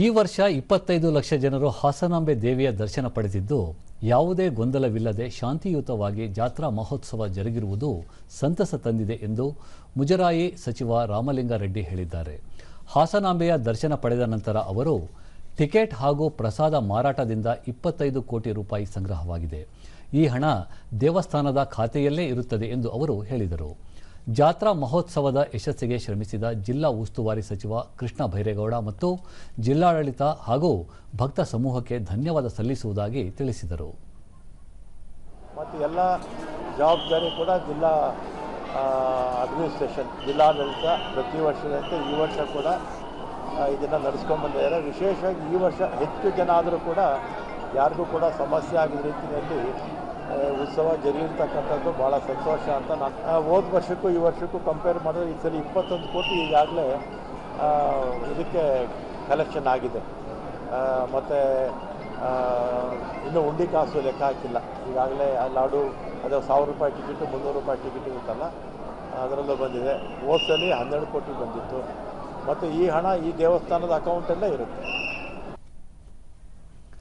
ಈ ವರ್ಷ ಇಪ್ಪತ್ತೈದು ಲಕ್ಷ ಜನರು ಹಾಸನಾಂಬೆ ದೇವಿಯ ದರ್ಶನ ಪಡೆದಿದ್ದು, ಯಾವುದೇ ಗೊಂದಲವಿಲ್ಲದೆ ಶಾಂತಿಯುತವಾಗಿ ಜಾತ್ರಾ ಮಹೋತ್ಸವ ಜರುಗಿರುವುದು ಸಂತಸ ತಂದಿದೆ ಎಂದು ಮುಜರಾಯಿ ಸಚಿವ ರಾಮಲಿಂಗಾರೆಡ್ಡಿ ಹೇಳಿದ್ದಾರೆ. ಹಾಸನಾಂಬೆಯ ದರ್ಶನ ಪಡೆದ ನಂತರ ಅವರು, ಟಿಕೆಟ್ ಹಾಗೂ ಪ್ರಸಾದ ಮಾರಾಟದಿಂದ ಇಪ್ಪತ್ತೈದು ಕೋಟಿ ರೂಪಾಯಿ ಸಂಗ್ರಹವಾಗಿದೆ. ಈ ಹಣ ದೇವಸ್ಥಾನದ ಖಾತೆಯಲ್ಲೇ ಇರುತ್ತದೆ ಎಂದು ಅವರು ಹೇಳಿದರು. ಜಾತ್ರಾ ಮಹೋತ್ಸವದ ಯಶಸ್ಸಿಗೆ ಶ್ರಮಿಸಿದ ಜಿಲ್ಲಾ ಉಸ್ತುವಾರಿ ಸಚಿವ ಕೃಷ್ಣ ಭೈರೇಗೌಡ ಮತ್ತು ಜಿಲ್ಲಾಡಳಿತ ಹಾಗೂ ಭಕ್ತ ಸಮೂಹಕ್ಕೆ ಧನ್ಯವಾದ ಸಲ್ಲಿಸುವುದಾಗಿ ತಿಳಿಸಿದರು. ಮತ್ತು ಎಲ್ಲ ಜವಾಬ್ದಾರಿ ಕೂಡ ಜಿಲ್ಲಾ ಅಡ್ಮಿನಿಸ್ಟ್ರೇಷನ್ ಜಿಲ್ಲಾಡಳಿತ ಪ್ರತಿ ವರ್ಷದಂತೆ ಈ ವರ್ಷ ಕೂಡ ಇದನ್ನು ನಡೆಸ್ಕೊಂಡ್ಬಂದಿದ್ದಾರೆ ವಿಶೇಷವಾಗಿ ಈ ವರ್ಷ ಹೆಚ್ಚು ಜನ ಆದರೂ ಕೂಡ ಯಾರಿಗೂ ಕೂಡ ಸಮಸ್ಯೆ ಆಗಿದ ರೀತಿಯಲ್ಲಿ ಉತ್ಸವ ಜರುಗಿರ್ತಕ್ಕಂಥದ್ದು ಭಾಳ ಸಂತೋಷ ಅಂತ ನಾನು ಹೋದ ವರ್ಷಕ್ಕೂ ಈ ವರ್ಷಕ್ಕೂ ಕಂಪೇರ್ ಮಾಡಿದ್ರೆ ಈ ಸಲ ಇಪ್ಪತ್ತೊಂದು ಕೋಟಿ ಈಗಾಗಲೇ ಇದಕ್ಕೆ ಕಲೆಕ್ಷನ್ ಆಗಿದೆ. ಮತ್ತು ಇನ್ನೂ ಉಂಡಿ ಕಾಸು ಲೆಕ್ಕ ಹಾಕಿಲ್ಲ. ಈಗಾಗಲೇ ಆ ಲಾಡು, ಅದು ಸಾವಿರ ರೂಪಾಯಿ ಟಿಕೆಟು ಮುನ್ನೂರು ರೂಪಾಯಿ ಟಿಕೆಟ್ ಇರುತ್ತಲ್ಲ, ಅದರಲ್ಲೂ ಬಂದಿದೆ. ಹೋದ್ಸಲಿ ಹನ್ನೆರಡು ಕೋಟಿ ಬಂದಿತ್ತು. ಮತ್ತು ಈ ಹಣ ಈ ದೇವಸ್ಥಾನದ ಅಕೌಂಟಲ್ಲೇ ಇರುತ್ತೆ.